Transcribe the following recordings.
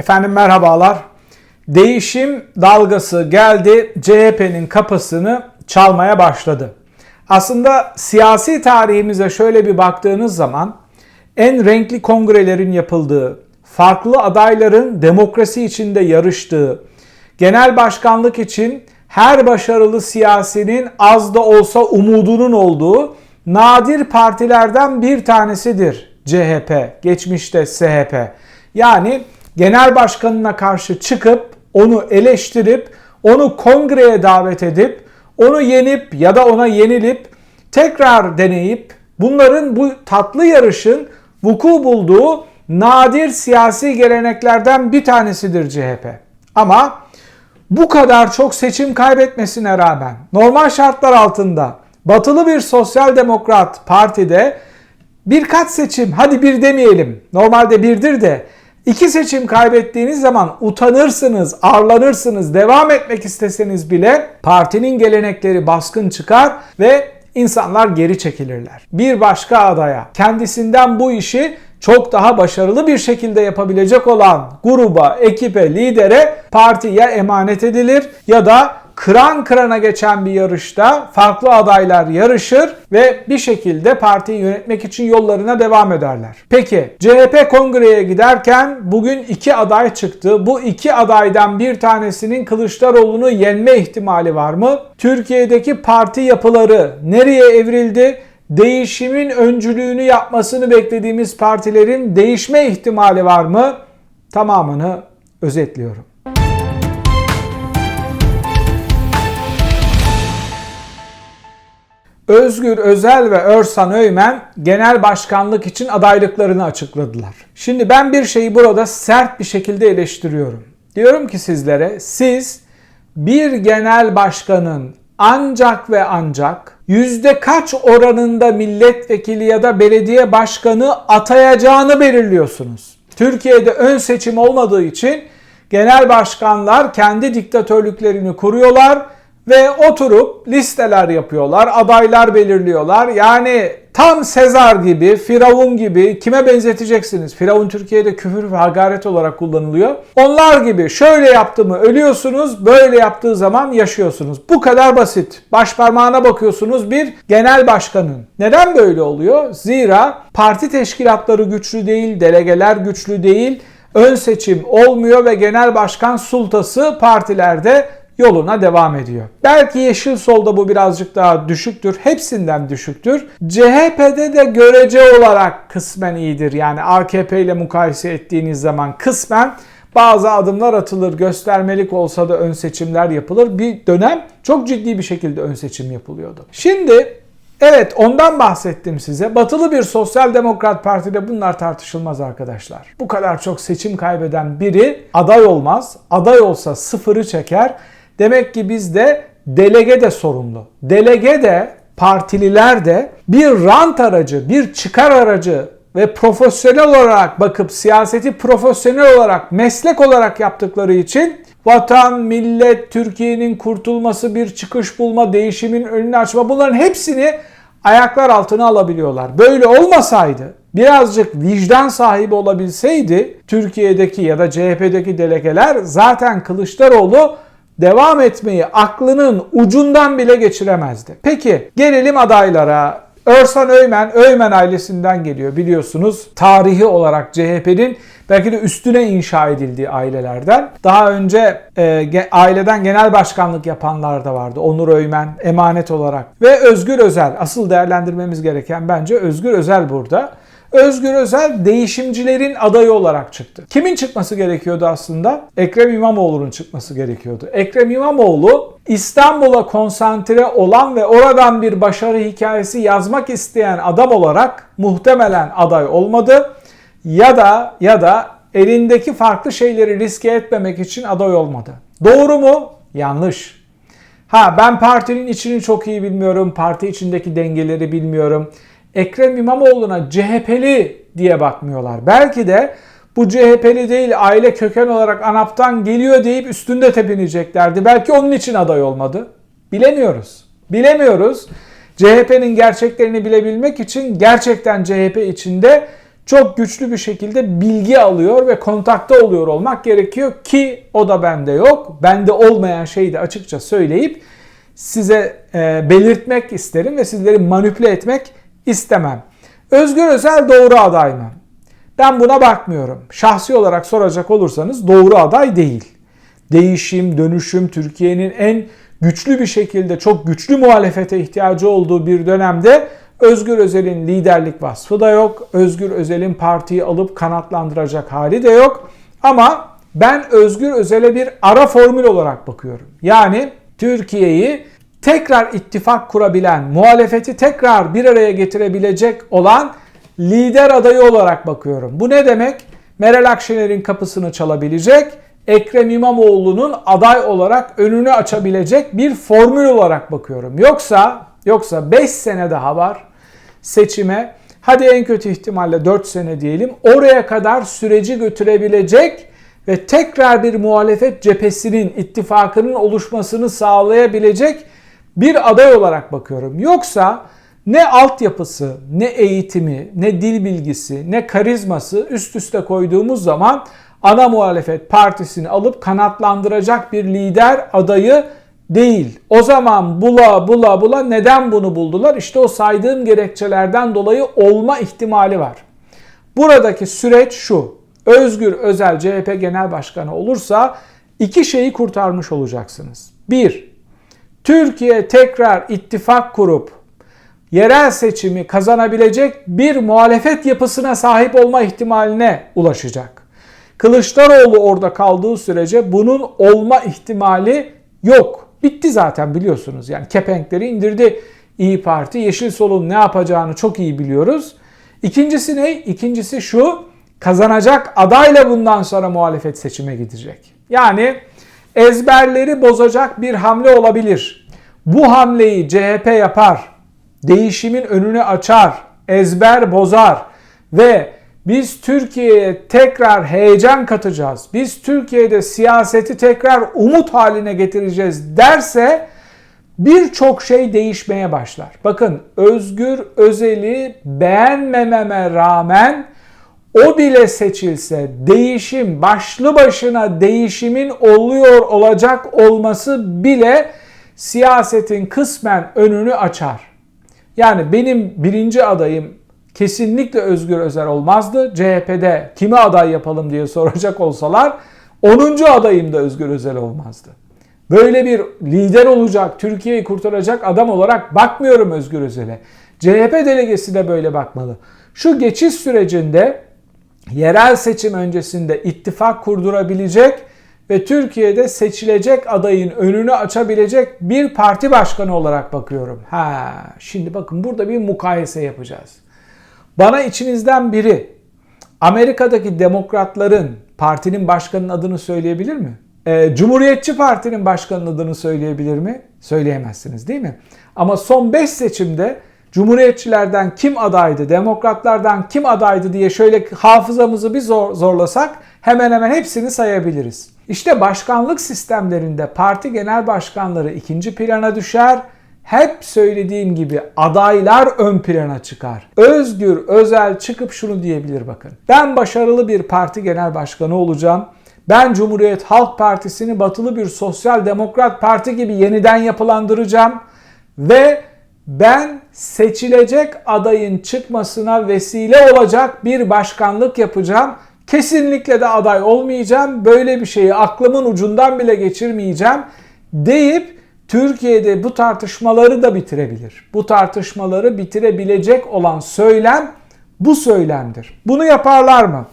Efendim merhabalar. Değişim dalgası geldi. CHP'nin kapısını çalmaya başladı. Aslında siyasi tarihimize şöyle bir baktığınız zaman en renkli kongrelerin yapıldığı, farklı adayların demokrasi içinde yarıştığı, genel başkanlık için her başarılı siyasinin az da olsa umudunun olduğu nadir partilerden bir tanesidir CHP, geçmişte SHP. Yani genel başkanına karşı çıkıp onu eleştirip onu kongreye davet edip onu yenip ya da ona yenilip tekrar deneyip bunların bu tatlı yarışın vuku bulduğu nadir siyasi geleneklerden bir tanesidir CHP. Ama bu kadar çok seçim kaybetmesine rağmen normal şartlar altında batılı bir sosyal demokrat partide birkaç seçim hadi bir demeyelim normalde birdir de iki seçim kaybettiğiniz zaman utanırsınız, arlanırsınız, devam etmek isteseniz bile partinin gelenekleri baskın çıkar ve insanlar geri çekilirler. Bir başka adaya kendisinden bu işi çok daha başarılı bir şekilde yapabilecek olan gruba, ekipe, lidere parti ya emanet edilir ya da kıran kırana geçen bir yarışta farklı adaylar yarışır ve bir şekilde partiyi yönetmek için yollarına devam ederler. Peki CHP kongreye giderken bugün iki aday çıktı. Bu iki adaydan bir tanesinin Kılıçdaroğlu'nu yenme ihtimali var mı? Türkiye'deki parti yapıları nereye evrildi? Değişimin öncülüğünü yapmasını beklediğimiz partilerin değişme ihtimali var mı? Tamamını özetliyorum. Özgür Özel ve Örsan Öymen genel başkanlık için adaylıklarını açıkladılar. Şimdi ben bir şeyi burada sert bir şekilde eleştiriyorum. Diyorum ki sizlere siz bir genel başkanın ancak ve ancak yüzde kaç oranında milletvekili ya da belediye başkanı atayacağını belirliyorsunuz. Türkiye'de ön seçim olmadığı için genel başkanlar kendi diktatörlüklerini kuruyorlar ve oturup listeler yapıyorlar, adaylar belirliyorlar. Yani tam Sezar gibi, Firavun gibi kime benzeteceksiniz? Firavun Türkiye'de küfür ve hakaret olarak kullanılıyor. Onlar gibi şöyle yaptı mı ölüyorsunuz, böyle yaptığı zaman yaşıyorsunuz. Bu kadar basit. Baş parmağına bakıyorsunuz bir genel başkanın. Neden böyle oluyor? Zira parti teşkilatları güçlü değil, delegeler güçlü değil, ön seçim olmuyor ve genel başkan sultası partilerde yoluna devam ediyor. Belki Yeşil Sol'da bu birazcık daha düşüktür. Hepsinden düşüktür. CHP'de de görece olarak kısmen iyidir. Yani AKP ile mukayese ettiğiniz zaman kısmen bazı adımlar atılır, göstermelik olsa da ön seçimler yapılır. Bir dönem çok ciddi bir şekilde ön seçim yapılıyordu. Şimdi Evet ondan bahsettim size. Batılı bir sosyal demokrat partide bunlar tartışılmaz arkadaşlar. Bu kadar çok seçim kaybeden biri aday olmaz. Aday olsa sıfırı çeker. Demek ki bizde delege de sorumlu. Delege de partililer de bir rant aracı, bir çıkar aracı ve profesyonel olarak bakıp siyaseti profesyonel olarak, meslek olarak yaptıkları için vatan, millet, Türkiye'nin kurtulması, bir çıkış bulma, değişimin önünü açma bunların hepsini ayaklar altına alabiliyorlar. Böyle olmasaydı birazcık vicdan sahibi olabilseydi Türkiye'deki ya da CHP'deki delegeler zaten Kılıçdaroğlu devam etmeyi aklının ucundan bile geçiremezdi. Peki gelelim adaylara. Örsan Öymen, Öymen ailesinden geliyor biliyorsunuz. Tarihi olarak CHP'nin belki de üstüne inşa edildiği ailelerden. Daha önce e, aileden genel başkanlık yapanlar da vardı. Onur Öymen emanet olarak ve Özgür Özel. Asıl değerlendirmemiz gereken bence Özgür Özel burada. Özgür Özel değişimcilerin adayı olarak çıktı. Kimin çıkması gerekiyordu aslında? Ekrem İmamoğlu'nun çıkması gerekiyordu. Ekrem İmamoğlu İstanbul'a konsantre olan ve oradan bir başarı hikayesi yazmak isteyen adam olarak muhtemelen aday olmadı. Ya da ya da elindeki farklı şeyleri riske etmemek için aday olmadı. Doğru mu? Yanlış. Ha ben partinin içini çok iyi bilmiyorum. Parti içindeki dengeleri bilmiyorum. Ekrem İmamoğlu'na CHP'li diye bakmıyorlar. Belki de bu CHP'li değil aile köken olarak ANAP'tan geliyor deyip üstünde tepineceklerdi. Belki onun için aday olmadı. Bilemiyoruz. Bilemiyoruz. CHP'nin gerçeklerini bilebilmek için gerçekten CHP içinde çok güçlü bir şekilde bilgi alıyor ve kontakta oluyor olmak gerekiyor ki o da bende yok. Bende olmayan şeyi de açıkça söyleyip size e, belirtmek isterim ve sizleri manipüle etmek istemem. Özgür Özel doğru aday mı? Ben buna bakmıyorum. Şahsi olarak soracak olursanız doğru aday değil. Değişim, dönüşüm Türkiye'nin en güçlü bir şekilde çok güçlü muhalefete ihtiyacı olduğu bir dönemde Özgür Özel'in liderlik vasfı da yok. Özgür Özel'in partiyi alıp kanatlandıracak hali de yok. Ama ben Özgür Özel'e bir ara formül olarak bakıyorum. Yani Türkiye'yi tekrar ittifak kurabilen, muhalefeti tekrar bir araya getirebilecek olan lider adayı olarak bakıyorum. Bu ne demek? Meral Akşener'in kapısını çalabilecek, Ekrem İmamoğlu'nun aday olarak önünü açabilecek bir formül olarak bakıyorum. Yoksa yoksa 5 sene daha var seçime. Hadi en kötü ihtimalle 4 sene diyelim. Oraya kadar süreci götürebilecek ve tekrar bir muhalefet cephesinin, ittifakının oluşmasını sağlayabilecek bir aday olarak bakıyorum. Yoksa ne altyapısı, ne eğitimi, ne dil bilgisi, ne karizması üst üste koyduğumuz zaman ana muhalefet partisini alıp kanatlandıracak bir lider adayı değil. O zaman bula bula bula neden bunu buldular? İşte o saydığım gerekçelerden dolayı olma ihtimali var. Buradaki süreç şu. Özgür Özel CHP Genel Başkanı olursa iki şeyi kurtarmış olacaksınız. Bir, Türkiye tekrar ittifak kurup yerel seçimi kazanabilecek bir muhalefet yapısına sahip olma ihtimaline ulaşacak. Kılıçdaroğlu orada kaldığı sürece bunun olma ihtimali yok. Bitti zaten biliyorsunuz. Yani kepenkleri indirdi İyi Parti. Yeşil Sol'un ne yapacağını çok iyi biliyoruz. İkincisi ne? İkincisi şu. Kazanacak adayla bundan sonra muhalefet seçime gidecek. Yani ezberleri bozacak bir hamle olabilir. Bu hamleyi CHP yapar. Değişimin önünü açar. Ezber bozar ve biz Türkiye'ye tekrar heyecan katacağız. Biz Türkiye'de siyaseti tekrar umut haline getireceğiz derse birçok şey değişmeye başlar. Bakın Özgür Özel'i beğenmememe rağmen o bile seçilse değişim başlı başına değişimin oluyor olacak olması bile siyasetin kısmen önünü açar. Yani benim birinci adayım kesinlikle Özgür Özel olmazdı. CHP'de kimi aday yapalım diye soracak olsalar 10. adayım da Özgür Özel olmazdı. Böyle bir lider olacak, Türkiye'yi kurtaracak adam olarak bakmıyorum Özgür Özel'e. CHP delegesi de böyle bakmalı. Şu geçiş sürecinde yerel seçim öncesinde ittifak kurdurabilecek ve Türkiye'de seçilecek adayın önünü açabilecek bir parti başkanı olarak bakıyorum. Ha, şimdi bakın burada bir mukayese yapacağız. Bana içinizden biri Amerika'daki demokratların partinin başkanının adını söyleyebilir mi? Ee, Cumhuriyetçi Parti'nin başkanının adını söyleyebilir mi? Söyleyemezsiniz değil mi? Ama son 5 seçimde Cumhuriyetçilerden kim adaydı, demokratlardan kim adaydı diye şöyle hafızamızı bir zor, zorlasak hemen hemen hepsini sayabiliriz. İşte başkanlık sistemlerinde parti genel başkanları ikinci plana düşer hep söylediğim gibi adaylar ön plana çıkar. Özgür Özel çıkıp şunu diyebilir bakın. Ben başarılı bir parti genel başkanı olacağım. Ben Cumhuriyet Halk Partisi'ni batılı bir sosyal demokrat parti gibi yeniden yapılandıracağım ve ben seçilecek adayın çıkmasına vesile olacak bir başkanlık yapacağım. Kesinlikle de aday olmayacağım. Böyle bir şeyi aklımın ucundan bile geçirmeyeceğim deyip Türkiye'de bu tartışmaları da bitirebilir. Bu tartışmaları bitirebilecek olan söylem bu söylemdir. Bunu yaparlar mı?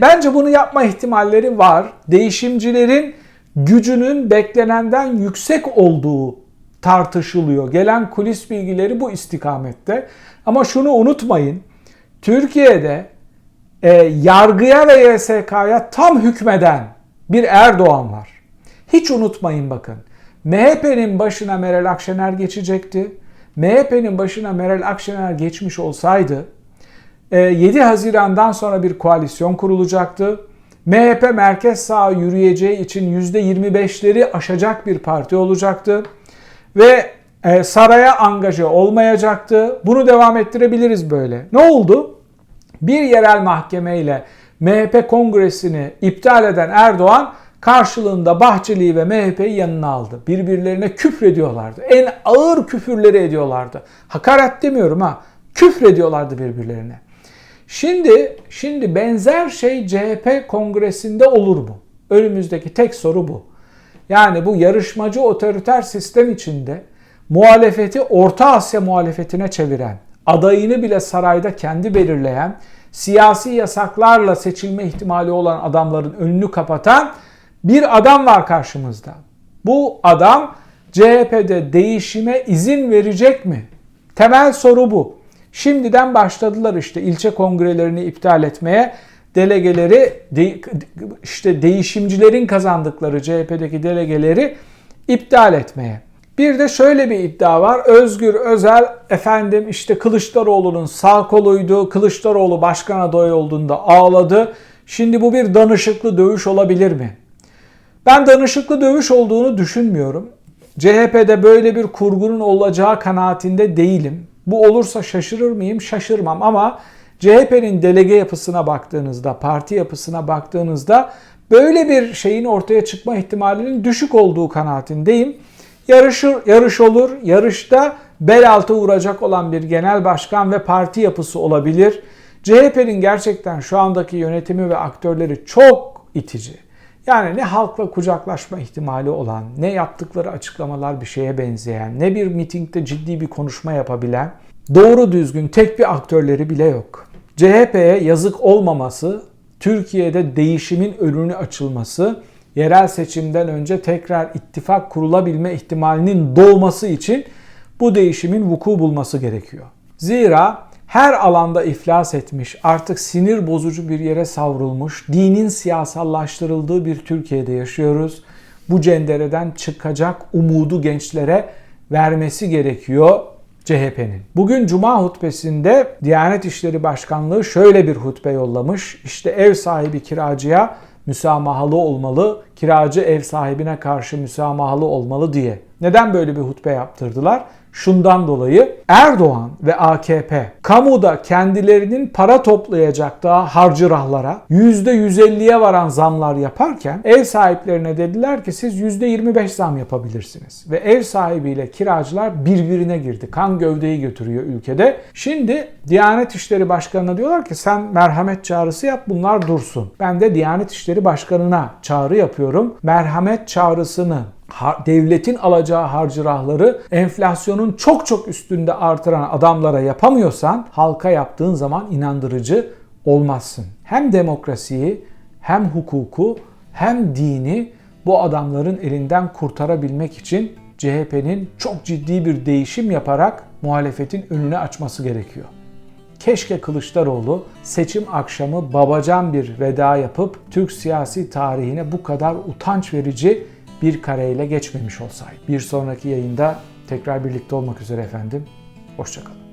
Bence bunu yapma ihtimalleri var. Değişimcilerin gücünün beklenenden yüksek olduğu tartışılıyor. Gelen kulis bilgileri bu istikamette. Ama şunu unutmayın. Türkiye'de e, yargıya ve YSK'ya tam hükmeden bir Erdoğan var. Hiç unutmayın bakın. MHP'nin başına Meral Akşener geçecekti. MHP'nin başına Meral Akşener geçmiş olsaydı 7 e, Haziran'dan sonra bir koalisyon kurulacaktı. MHP merkez sağ yürüyeceği için %25'leri aşacak bir parti olacaktı. Ve e, saraya angaje olmayacaktı. Bunu devam ettirebiliriz böyle. Ne oldu? Bir yerel mahkemeyle MHP kongresini iptal eden Erdoğan karşılığında Bahçeli'yi ve MHP'yi yanına aldı. Birbirlerine küfrediyorlardı. En ağır küfürleri ediyorlardı. Hakaret demiyorum ha. Küfrediyorlardı birbirlerine. Şimdi şimdi benzer şey CHP kongresinde olur mu? Önümüzdeki tek soru bu. Yani bu yarışmacı otoriter sistem içinde muhalefeti Orta Asya muhalefetine çeviren, adayını bile sarayda kendi belirleyen, siyasi yasaklarla seçilme ihtimali olan adamların önünü kapatan bir adam var karşımızda. Bu adam CHP'de değişime izin verecek mi? Temel soru bu. Şimdiden başladılar işte ilçe kongrelerini iptal etmeye. Delegeleri de, işte değişimcilerin kazandıkları CHP'deki delegeleri iptal etmeye. Bir de şöyle bir iddia var. Özgür Özel efendim işte Kılıçdaroğlu'nun sağ koluydu. Kılıçdaroğlu başkan adayı olduğunda ağladı. Şimdi bu bir danışıklı dövüş olabilir mi? Ben danışıklı dövüş olduğunu düşünmüyorum. CHP'de böyle bir kurgunun olacağı kanaatinde değilim. Bu olursa şaşırır mıyım? Şaşırmam ama CHP'nin delege yapısına baktığınızda, parti yapısına baktığınızda böyle bir şeyin ortaya çıkma ihtimalinin düşük olduğu kanaatindeyim. Yarışır, yarış olur. Yarışta bel altı vuracak olan bir genel başkan ve parti yapısı olabilir. CHP'nin gerçekten şu andaki yönetimi ve aktörleri çok itici. Yani ne halkla kucaklaşma ihtimali olan, ne yaptıkları açıklamalar bir şeye benzeyen, ne bir mitingde ciddi bir konuşma yapabilen, doğru düzgün tek bir aktörleri bile yok. CHP'ye yazık olmaması, Türkiye'de değişimin önünü açılması, yerel seçimden önce tekrar ittifak kurulabilme ihtimalinin doğması için bu değişimin vuku bulması gerekiyor. Zira her alanda iflas etmiş, artık sinir bozucu bir yere savrulmuş, dinin siyasallaştırıldığı bir Türkiye'de yaşıyoruz. Bu cendereden çıkacak umudu gençlere vermesi gerekiyor CHP'nin. Bugün Cuma hutbesinde Diyanet İşleri Başkanlığı şöyle bir hutbe yollamış. İşte ev sahibi kiracıya müsamahalı olmalı, kiracı ev sahibine karşı müsamahalı olmalı diye. Neden böyle bir hutbe yaptırdılar? Şundan dolayı Erdoğan ve AKP kamuda kendilerinin para toplayacak daha harcırahlara %150'ye varan zamlar yaparken ev sahiplerine dediler ki siz %25 zam yapabilirsiniz. Ve ev sahibiyle kiracılar birbirine girdi. Kan gövdeyi götürüyor ülkede. Şimdi Diyanet İşleri Başkanı'na diyorlar ki sen merhamet çağrısı yap bunlar dursun. Ben de Diyanet İşleri Başkanı'na çağrı yapıyorum. Merhamet çağrısını devletin alacağı harcırahları enflasyonun çok çok üstünde artıran adamlara yapamıyorsan halka yaptığın zaman inandırıcı olmazsın. Hem demokrasiyi hem hukuku hem dini bu adamların elinden kurtarabilmek için CHP'nin çok ciddi bir değişim yaparak muhalefetin önünü açması gerekiyor. Keşke Kılıçdaroğlu seçim akşamı babacan bir veda yapıp Türk siyasi tarihine bu kadar utanç verici bir kareyle geçmemiş olsaydı. Bir sonraki yayında tekrar birlikte olmak üzere efendim. Hoşçakalın.